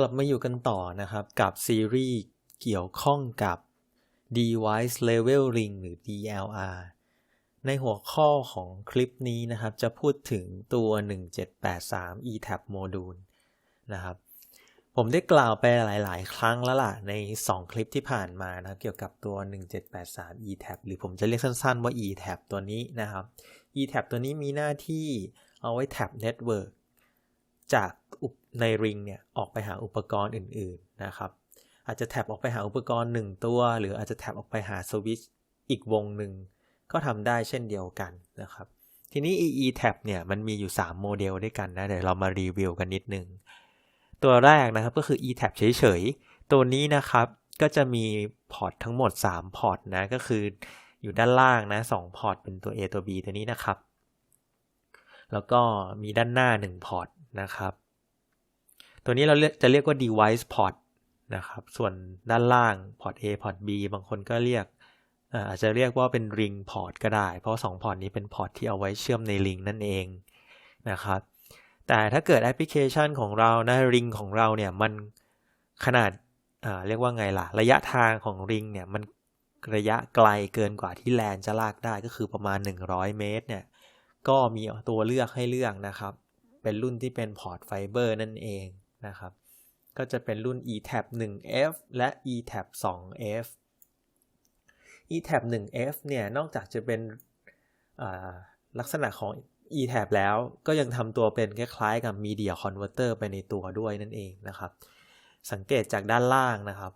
กลับมาอยู่กันต่อนะครับ กับซีรีส์เกี่ยวข้องกับ Device Leveling หรือ DLR ในหัวข้อของคลิปนี้นะครับ จะพูดถึงตัว 1783 eTap Module นะครับ ผมได้กล่าวไปหลาย ๆ ครั้งแล้วล่ะ ใน 2 คลิปที่ผ่านมานะครับ เกี่ยวกับตัว 1783 eTap หรือผมจะเรียกสั้น ๆ ว่า eTap ตัวนี้นะครับ eTap ตัวนี้มีหน้าที่เอาไว้ tap network จากในริงเนี่ยออกไปหาอุปกรณ์อื่นๆนะครับ อาจจะแท็บออกไปหาอุปกรณ์ 1 ตัว หรืออาจจะแท็บออกไปหาสวิตช์อีกวงหนึ่งก็ทำได้เช่นเดียวกันนะครับ ทีนี้ EE tab เนี่ยมันมีอยู่ 3 โมเดลด้วยกันนะ เดี๋ยวเรามารีวิวกันนิดนึง ตัวแรกนะครับก็คือ E tab เฉยๆ ตัวนี้นะครับก็จะมีพอร์ตทั้งหมด 3 พอร์ตนะ ก็คืออยู่ด้านล่างนะ2พอร์ตเป็นตัว A ตัว B ตัวนี้นะครับ แล้วก็มีด้านหน้า 1 พอร์ต นะครับ ตัวนี้เราจะเรียกว่า device port นะครับ ส่วนด้านล่างพอร์ต A พอร์ต B บางคนก็เรียกอาจจะเรียกว่าเป็น ring port ก็ได้ เพราะ2พอร์ตนี้เป็นพอร์ตที่เอาไว้เชื่อมใน ring นั่นเองนะครับ แต่ถ้าเกิดแอปพลิเคชันของเรานะ ring ของเราเนี่ยมันขนาดเรียกว่าไงล่ะ ระยะทางของ ring เนี่ยมันระยะไกลเกินกว่าที่แลนจะลากได้ก็คือประมาณ 100 เมตรเนี่ยก็มีตัวเลือกให้เลือกนะครับ เป็นรุ่นที่เป็นพอร์ตไฟเบอร์นั่นเองนะครับ ก็จะเป็นรุ่น eTap 1F และ eTap 2F eTap 1F เนี่ย นอกจากจะเป็นลักษณะของ eTap แล้วก็ยังทำตัวเป็นคล้ายๆกับ Media Converter ไปในตัวด้วยนั่นเองนะครับ สังเกตจากด้านล่างนะครับ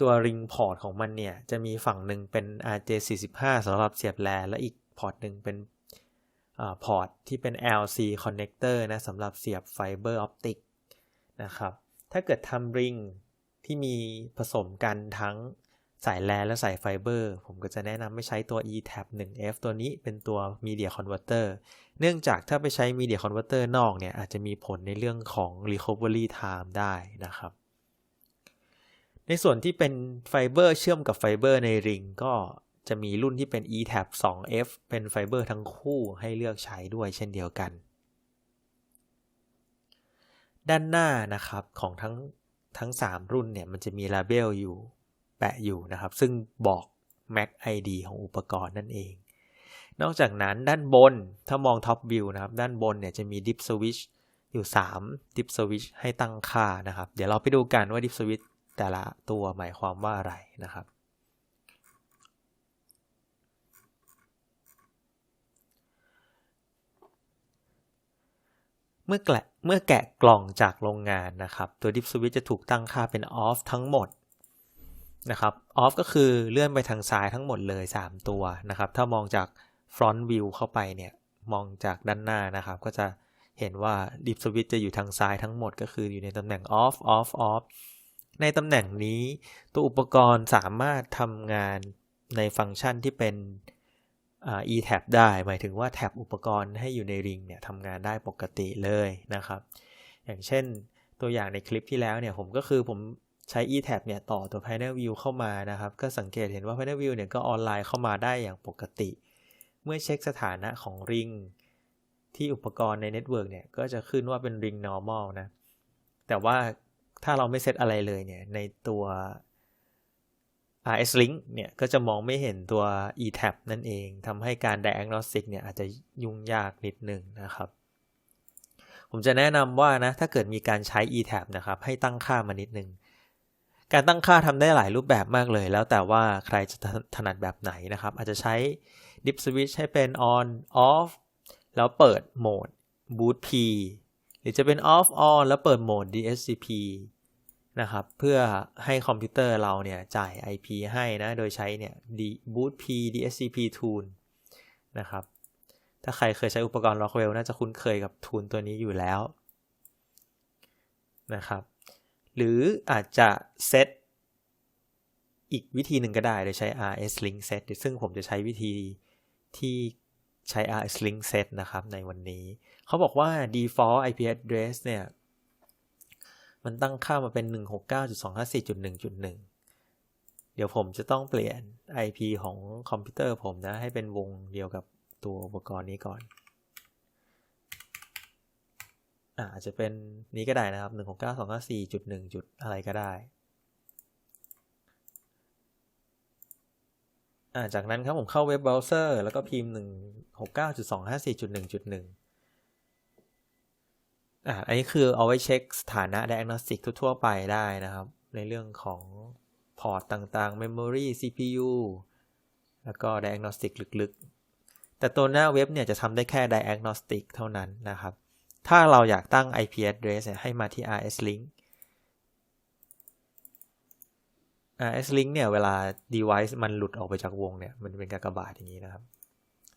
ตัว Ring Port ของมันเนี่ย จะมีฝั่งหนึ่งเป็น RJ45 สำหรับเสียบแลนและอีกพอร์ตหนึ่งเป็น พอร์ตที่เป็น LC connector นะสำหรับเสียบไฟเบอร์ออปติกนะครับ ถ้าเกิดทำริงที่มีผสมกันทั้งสายแลนและสายไฟเบอร์ ผมก็จะแนะนำไม่ใช้ตัว eTap 1F ตัวนี้เป็นตัว Media Converter เนื่องจากถ้าไปใช้ Media Converter นอกเนี่ย อาจจะมีผลในเรื่องของ Recovery Time ได้นะครับ ในส่วนที่เป็นไฟเบอร์เชื่อมกับไฟเบอร์ในริงก็ จะมีรุ่นที่เป็น eTap 2F เป็นไฟเบอร์ทั้งคู่ให้เลือกใช้ด้วยเช่นเดียวกัน ด้านหน้านะครับของทั้งทั้ง 3 รุ่นเนี่ยมันจะมีลาเบลอยู่แปะอยู่นะครับ ซึ่งบอก MAC ID ของอุปกรณ์นั่นเอง นอกจากนั้นด้านบนถ้ามองท็อปวิวนะครับ ด้านบนเนี่ยจะมี Dip Switch อยู่ 3 Dip Switch ให้ตั้งค่านะครับ เดี๋ยวเราไปดูกันว่า Dip Switch แต่ละตัวหมายความว่าอะไรนะครับ เมื่อแกะเมื่อแกะกล่องจากโรงงานนะครับตัว Dip Switch จะถูกตั้งค่าเป็น off ทั้งหมดนะครับ off ก็คือเลื่อนไปทางซ้ายทั้งหมดเลย 3 ตัวนะครับ ถ้ามองจาก front view เข้าไปเนี่ยมองจากด้านหน้านะครับ ก็จะเห็นว่า Dip Switch จะอยู่ทางซ้ายทั้งหมดก็คืออยู่ในตำแหน่ง off off off ในตำแหน่งนี้ตัวอุปกรณ์สามารถทำงานในฟังก์ชันที่เป็น e-tab ได้ หมายถึงว่าแท็บอุปกรณ์ให้อยู่ในริงเนี่ยทำงานได้ปกติเลยนะครับ อย่างเช่นตัวอย่างในคลิปที่แล้วเนี่ยผมก็คือผมใช้ e-tab เนี่ยต่อตัว panel view เข้ามานะครับ ก็สังเกตเห็นว่า panel view เนี่ยก็ออนไลน์เข้ามาได้อย่างปกติ เมื่อเช็คสถานะของริงที่อุปกรณ์ในเน็ตเวิร์กเนี่ยก็จะขึ้นว่าเป็นริง normal นะ แต่ว่าถ้าเราไม่เซตอะไรเลยเนี่ยในตัว RS Link เนี่ยก็จะมองไม่เห็นตัว eTap นั่นเองทำให้การ diagnostic เนี่ยอาจจะยุ่งยากนิดหนึ่งนะครับ ผมจะแนะนำว่านะถ้าเกิดมีการใช้ eTap นะครับให้ตั้งค่ามานิดนึงการตั้งค่าทำได้หลายรูปแบบมากเลย แล้วแต่ว่าใครจะถนัดแบบไหนนะครับ อาจจะใช้ dip switch ให้เป็น on off แล้วเปิดโหมด boot p หรือจะเป็น off on แล้วเปิดโหมด DSCP นะครับ เพื่อให้คอมพิวเตอร์เราเนี่ยจ่าย IP ให้นะ โดยใช้เนี่ย boot p DSCP tool นะครับ ถ้าใครเคยใช้อุปกรณ์ Rockwell น่าจะคุ้นเคยกับทูลตัวนี้อยู่แล้วนะครับ หรืออาจจะเซตอีกวิธีหนึ่งก็ได้โดยใช้ RS Link Set ซึ่งผมจะใช้วิธีที่ใช้ RS Link Set นะครับในวันนี้ เขาบอกว่า default IP address เนี่ย มันตั้งค่ามาเป็น 169.254.1.1 เดี๋ยวผมจะต้องเปลี่ยน IP ของคอมพิวเตอร์ผมนะ ให้เป็นวงเดียวกับตัวอุปกรณ์นี้ก่อนอ่าจจะเป็นนี้ก็ได้นะครับ 1 6 9 2 9 4จุด1จุดอะไรก็ได้อ่าจากนั้นครับผมเข้าเว็บเบราว์เซอร์ แล้วก็พิมพ์ 169.254.1.1 อ่าอันนี้คือเอาไว้เช็คสถานะ diagnostic ทั่วๆไปได้นะครับ ในเรื่องของพอร์ตต่างๆ memory CPU แล้วก็ diagnostic ลึกๆ แต่ตัวหน้าเว็บเนี่ยจะทำได้แค่ diagnostic เท่านั้นนะครับ ถ้าเราอยากตั้ง IP address ให้มาที่ RS link RS link เนี่ย เวลา device มันหลุดออกไปจากวงเนี่ย มันเป็นกากบาทอย่างนี้นะครับ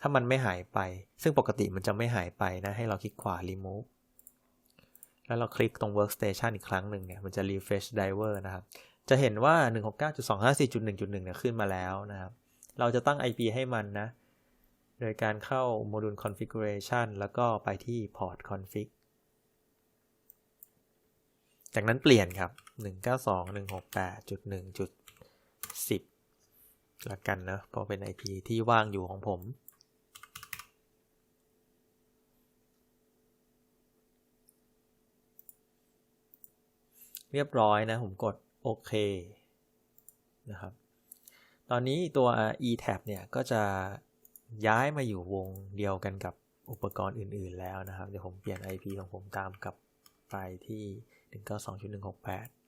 ถ้ามันไม่หายไป ซึ่งปกติมันจะไม่หายไปนะ ให้เราคลิกขวา remove แล้วเราคลิกตรง workstation อีกครั้งหนึ่งเนี่ยมันจะ refresh driver นะครับ จะเห็นว่า 169.254.1.1เนี่ยขึ้นมาแล้วนะครับ เราจะตั้ง IP ให้มันนะ โดยการเข้าโมดูล configuration แล้วก็ไปที่ port config จากนั้นเปลี่ยนครับ 192.168.1.10ละกันนะเพราะเป็น IP ที่ว่างอยู่ของผม เรียบร้อยนะ ผมกดโอเคนะครับ ตอนนี้ตัว eTab เนี่ยก็จะย้ายมาอยู่วงเดียวกันกับอุปกรณ์อื่น ๆ แล้วนะครับ เดี๋ยวผมเปลี่ยน IP ของผมตามกลับไปที่ 192.168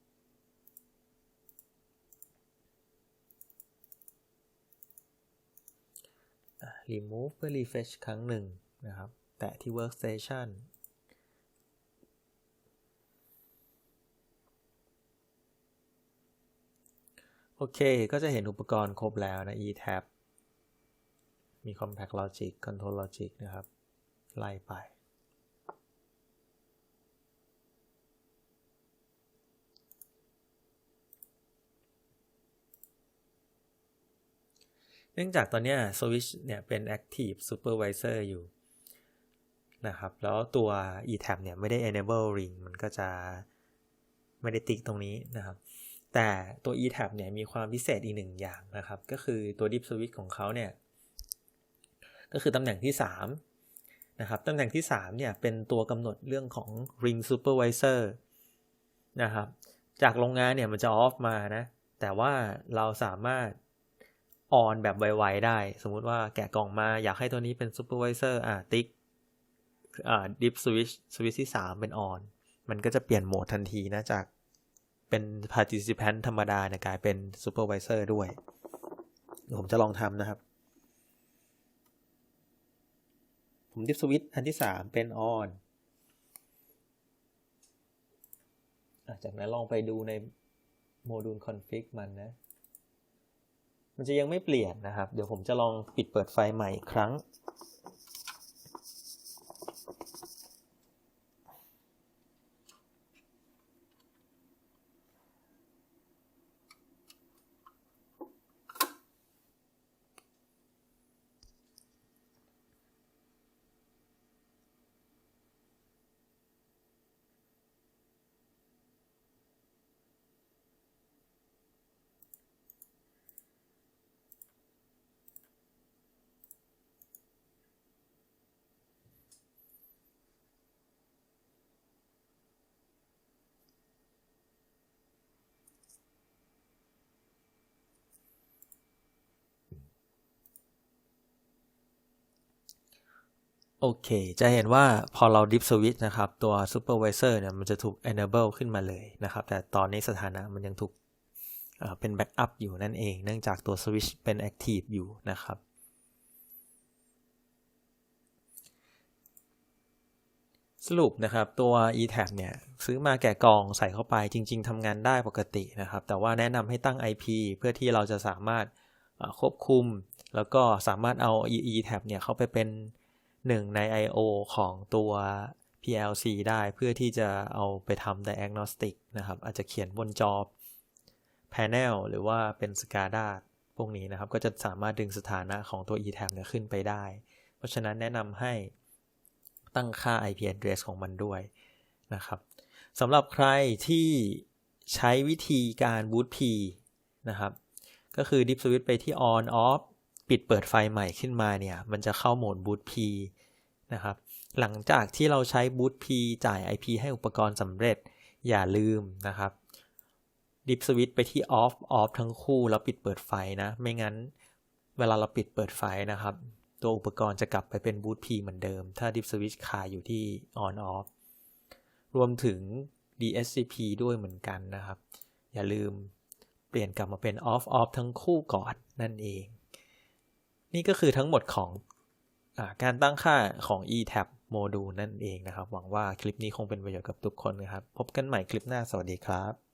remove เพื่อ refresh ครั้งหนึ่งนะครับ แตะที่ workstation โอเค ก็จะเห็นอุปกรณ์ครบแล้วนะ eTab มี compact logic control logic นะครับ ไล่ไป เนื่องจากตอนนี้ switch เนี่ยเป็น active supervisor อยู่นะครับ แล้วตัว eTab เนี่ยไม่ได้ enable ring มันก็จะไม่ได้ติ๊กตรงนี้นะครับ แต่ตัว eTab เนี่ยมีความพิเศษอีกหนึ่งอย่างนะครับ ก็คือตัว deep switch ของเขาเนี่ย ก็คือตำแหน่งที่ 3 นะครับ ตำแหน่งที่ 3 เนี่ย เป็นตัวกำหนดเรื่องของ ring supervisor นะครับ จากโรงงานเนี่ยมันจะ off มานะ แต่ว่าเราสามารถ on แบบไวๆได้ สมมุติว่าแกะกล่องมาอยากให้ตัวนี้เป็น supervisor อะติ๊กอ่า deep switch switch ที่ 3 เป็น on มันก็จะเปลี่ยนโหมดทันทีนะจาก เป็น participant ธรรมดาเนี่ยกลายเป็น supervisor ด้วย ผมจะลองทำนะครับ ผมดิฟสวิตอันที่ 3 เป็น on จากนั้นลองไปดูในโมดูล config มันนะ มันจะยังไม่เปลี่ยนนะครับ เดี๋ยวผมจะลองปิดเปิดไฟใหม่อีกครั้ง โอเค จะเห็นว่าพอเรา dip switch นะครับ ตัว supervisor เนี่ยมันจะถูก enable ขึ้นมาเลยนะครับ แต่ตอนนี้สถานะมันยังถูกเป็น backup อยู่นั่นเอง เนื่องจากตัว switch เป็น active อยู่นะครับ สรุปนะครับตัว eTab เนี่ยซื้อมาแกะกองใส่เข้าไปจริง ๆทำงานได้ปกตินะครับ แต่ว่าแนะนำให้ตั้ง IP เพื่อที่เราจะสามารถควบคุม แล้วก็สามารถเอา eTab เนี่ยเข้าไปเป็น หนึ่งใน I/O ของตัว PLC ได้เพื่อที่จะเอาไปทำ diagnostic นะครับ อาจจะเขียนบนจอ panel หรือว่าเป็น SCADA พวกนี้นะครับ ก็จะสามารถดึงสถานะของตัว eTab เนี่ยขึ้นไปได้ เพราะฉะนั้นแนะนำให้ตั้งค่า IP address ของมันด้วยนะครับสำหรับใครที่ใช้วิธีการ boot P นะครับ ก็คือ dip switch ไปที่ on off ปิดเปิดไฟใหม่ขึ้นมาเนี่ย มันจะเข้าโหมด boot P นะครับ หลังจากที่เราใช้ boot p จ่าย IP ให้อุปกรณ์สำเร็จอย่าลืมนะครับดิฟสวิตไปที่ off off ทั้งคู่แล้วปิดเปิดไฟนะ ไม่งั้นเวลาเราปิดเปิดไฟนะครับ ตัวอุปกรณ์จะกลับไปเป็น boot p เหมือนเดิม ถ้าดิฟสวิตคาอยู่ที่ on off รวมถึง DSCP ด้วยเหมือนกันนะครับ อย่าลืมเปลี่ยนกลับมาเป็น off off ทั้งคู่ก่อนนั่นเอง นี่ก็คือทั้งหมดของอการตั้งค่าของ eTab โมดูลนั่นเองนะครับ หวังว่าคลิปนี้คงเป็นประโยชน์กับทุกคนนะครับ พบกันใหม่คลิปหน้าสวัสดีครับ